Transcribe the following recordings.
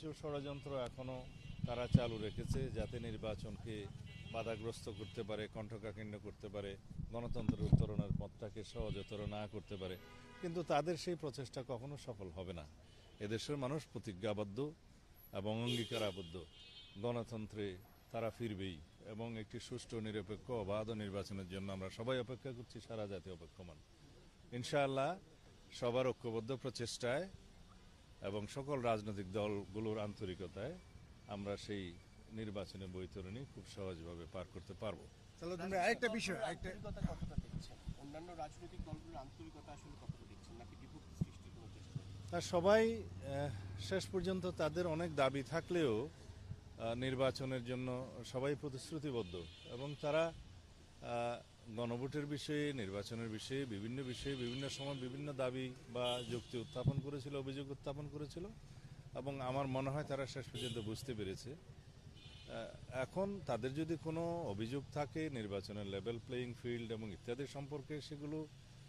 কিছু ষড়যন্ত্র এখনও তারা চালু রেখেছে যাতে নির্বাচনকে বাধাগ্রস্ত করতে পারে কণ্ঠকাকীর্ণ করতে পারে, গণতন্ত্রের উত্তরণের পথটাকে সহজতর না করতে পারে। কিন্তু তাদের সেই প্রচেষ্টা কখনো সফল হবে না। এদেশের মানুষ প্রতিজ্ঞাবদ্ধ এবং অঙ্গীকারাবদ্ধ। গণতন্ত্রে তারা ফিরবেই এবং একটি সুষ্ঠু, নিরপেক্ষ, অবাধ নির্বাচনের জন্য আমরা সবাই অপেক্ষা করছি, সারা জাতি অপেক্ষমান। ইনশাআল্লাহ সবার ঐক্যবদ্ধ প্রচেষ্টায় এবং সকল রাজনৈতিক দলগুলোর আন্তরিকতায় আমরা সেই নির্বাচনী বৈতরণী খুব সহজভাবে পার করতে পারব। ভাই আরেকটা বিষয় আরেকটা কতটা দেখছেন? অন্যান্য রাজনৈতিক দলগুলোর আন্তরিকতা আসলে কতটা দেখছেন? নাকি বিভক্তি সৃষ্টির কোনো চেষ্টা তা সবাই শেষ পর্যন্ত তাদের অনেক দাবি থাকলেও নির্বাচনের জন্য সবাই প্রতিশ্রুতিবদ্ধ এবং তারা আহ, গণভোটের বিষয়ে, নির্বাচনের বিষয়ে, বিভিন্ন বিষয়ে, বিভিন্ন সময় বিভিন্ন দাবি বা যুক্তি উত্থাপন করেছিল, অভিযোগ উত্থাপন করেছিল এবং আমার মনে হয় তারা শেষ পর্যন্ত বুঝতে পেরেছে। এখন তাদের যদি কোনো অভিযোগ থাকে, নির্বাচনের লেভেল প্লেয়িং ফিল্ড এবং ইত্যাদি সম্পর্কে সেগুলো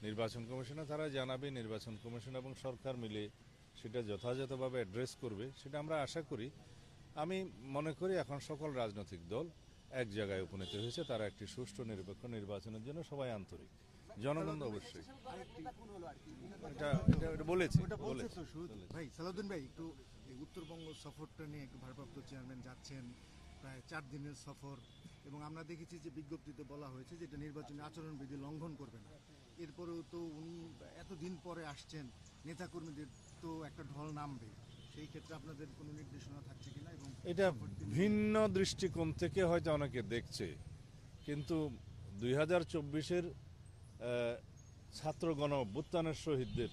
নির্বাচন কমিশনে তারা জানাবে, নির্বাচন কমিশন এবং সরকার মিলে সেটা যথাযথভাবে অ্যাড্রেস করবে, সেটা আমরা আশা করি। আমি মনে করি এখন সকল রাজনৈতিক দল এক জায়গায় উপনীত হয়েছে তারা একটি সুষ্ঠু নিরপেক্ষ নির্বাচনের জন্য সবাই আন্তরিক। জনগণ অবশ্যই। এটা এটা বলেছি ভাই সালাউদ্দিন ভাই একটু উত্তরবঙ্গ সফরটা নিয়ে একটু ভারপ্রাপ্ত চেয়ারম্যান যাচ্ছেন প্রায় চার দিনের সফর এবং আমরা দেখেছি যে বিজ্ঞপ্তিতে বলা হয়েছে যে এটা নির্বাচনী আচরণবিধি লঙ্ঘন করবে না। এরপরেও তো উনি এতদিন পরে আসছেন নেতাকর্মীদের তো একটা ঢল নামবে। এটা ভিন্ন দৃষ্টিকোণ থেকে হয়তো অনেকে দেখছে। কিন্তু দুই হাজার চব্বিশের ছাত্র গণ অভ্যুত্থানের শহীদদের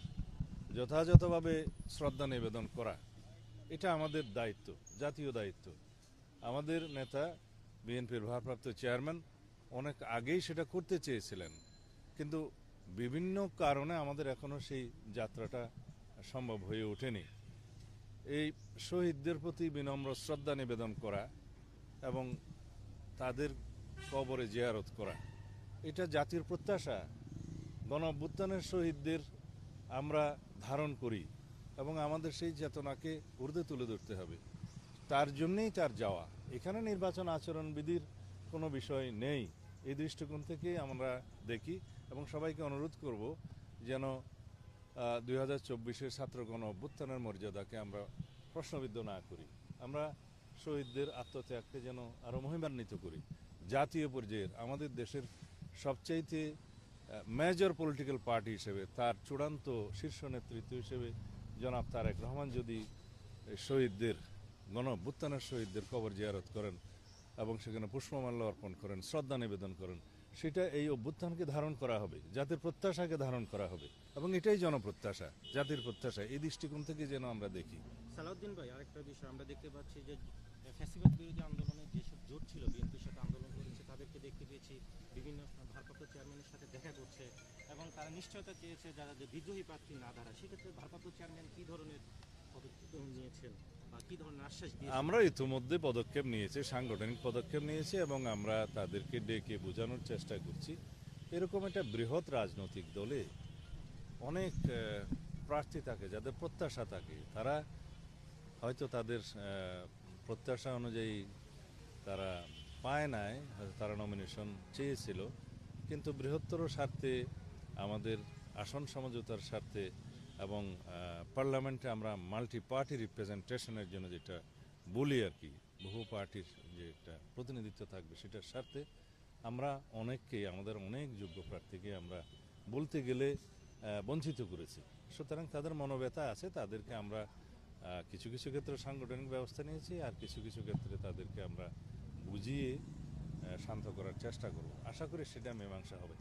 যথাযথভাবে শ্রদ্ধা নিবেদন করা, এটা আমাদের দায়িত্ব, জাতীয় দায়িত্ব। আমাদের নেতা, বিএনপির ভারপ্রাপ্ত চেয়ারম্যান, অনেক আগেই সেটা করতে চেয়েছিলেন। কিন্তু বিভিন্ন কারণে আমাদের এখনও সেই যাত্রাটা সম্ভব হয়ে ওঠেনি। এই শহীদদের প্রতি বিনম্র শ্রদ্ধা নিবেদন করা এবং তাদের কবরে জিয়ারত করা। এটা জাতির প্রত্যাশা। গণঅভ্যুত্থানের শহীদদের আমরা ধারণ করি এবং আমাদের সেই চেতনাকে ঊর্ধ্বে তুলে ধরতে হবে। তার জন্যেই তার যাওয়া। এখানে নির্বাচন আচরণবিধির কোনো বিষয় নেই। এই দৃষ্টিকোণ থেকে আমরা দেখি এবং সবাইকে অনুরোধ করব যেন দুই হাজার চব্বিশের ছাত্র গণ অভ্যুত্থানের মর্যাদাকে আমরা প্রশ্নবিদ্ধ না করি। আমরা শহীদদের আত্মত্যাগকে যেন আরও মহিমান্বিত করি। জাতীয় পর্যায়ের আমাদের দেশের সবচাইতে মেজর পলিটিক্যাল পার্টি হিসেবে তার চূড়ান্ত শীর্ষ নেতৃত্ব হিসেবে জনাব তারেক রহমান যদি শহীদদের, গণ শহীদদের কবর জিয়ারত করেন এবং সেখানে পুষ্পমাল্য অর্পণ করেন, শ্রদ্ধা নিবেদন করেন সেটা এই অভ্যুত্থানকে ধারণ করা হবে, জাতির প্রত্যাশাকে ধারণ করা হবে, এবং এটাই জনপ্রত্যাশা, জাতির প্রত্যাশা, এই দৃষ্টিকোণ থেকে যেন আমরা দেখি। সালাউদ্দিন ভাই, আরেকটা বিষয়, আমরা দেখতে পাচ্ছি যে ফ্যাসিবাদ বিরোধী আন্দোলনে যেসব জোট ছিল, বিএনপির সাথে আন্দোলন করেছে, তাদেরকে দেখতে পেয়েছি বিভিন্ন ভারপ্রাপ্ত চেয়ারম্যানের সাথে দেখা করছে, এবং তারা নিশ্চয়তা চেয়েছে যারা যে বিদ্রোহী প্রার্থী না দাঁড়ায় সেক্ষেত্রে ভারপ্রাপ্ত চেয়ারম্যান কী ধরনের পদক্ষেপ নিয়েছেন? আমরা ইতিমধ্যে পদক্ষেপ নিয়েছি, সাংগঠনিক পদক্ষেপ নিয়েছি এবং আমরা তাদেরকে ডেকে বোঝানোর চেষ্টা করছি। এরকম একটা বৃহৎ রাজনৈতিক দলে অনেক প্রার্থী থাকে, যাদের প্রত্যাশা থাকে। তারা হয়তো তাদের প্রত্যাশা অনুযায়ী তারা পায় নাই তারা নমিনেশন চেয়েছিল। কিন্তু বৃহত্তর স্বার্থে, আমাদের আসন সমঝোতার স্বার্থে এবং পার্লামেন্টে আমরা মাল্টি পার্টি রিপ্রেজেন্টেশনের জন্য যেটা বলি আর কি, বহু পার্টির যে একটা প্রতিনিধিত্ব থাকবে সেটার স্বার্থে আমরা অনেককেই আমাদের অনেক যোগ্য প্রার্থীকে আমরা বলতে গেলে বঞ্চিত করেছি। সুতরাং তাদের মনোব্যথা আছে, তাদেরকে আমরা কিছু কিছু ক্ষেত্রে সাংগঠনিক ব্যবস্থা নিয়েছি আর কিছু কিছু ক্ষেত্রে তাদেরকে আমরা বুঝিয়ে শান্ত করার চেষ্টা করব। আশা করি সেটা মীমাংসা হবে।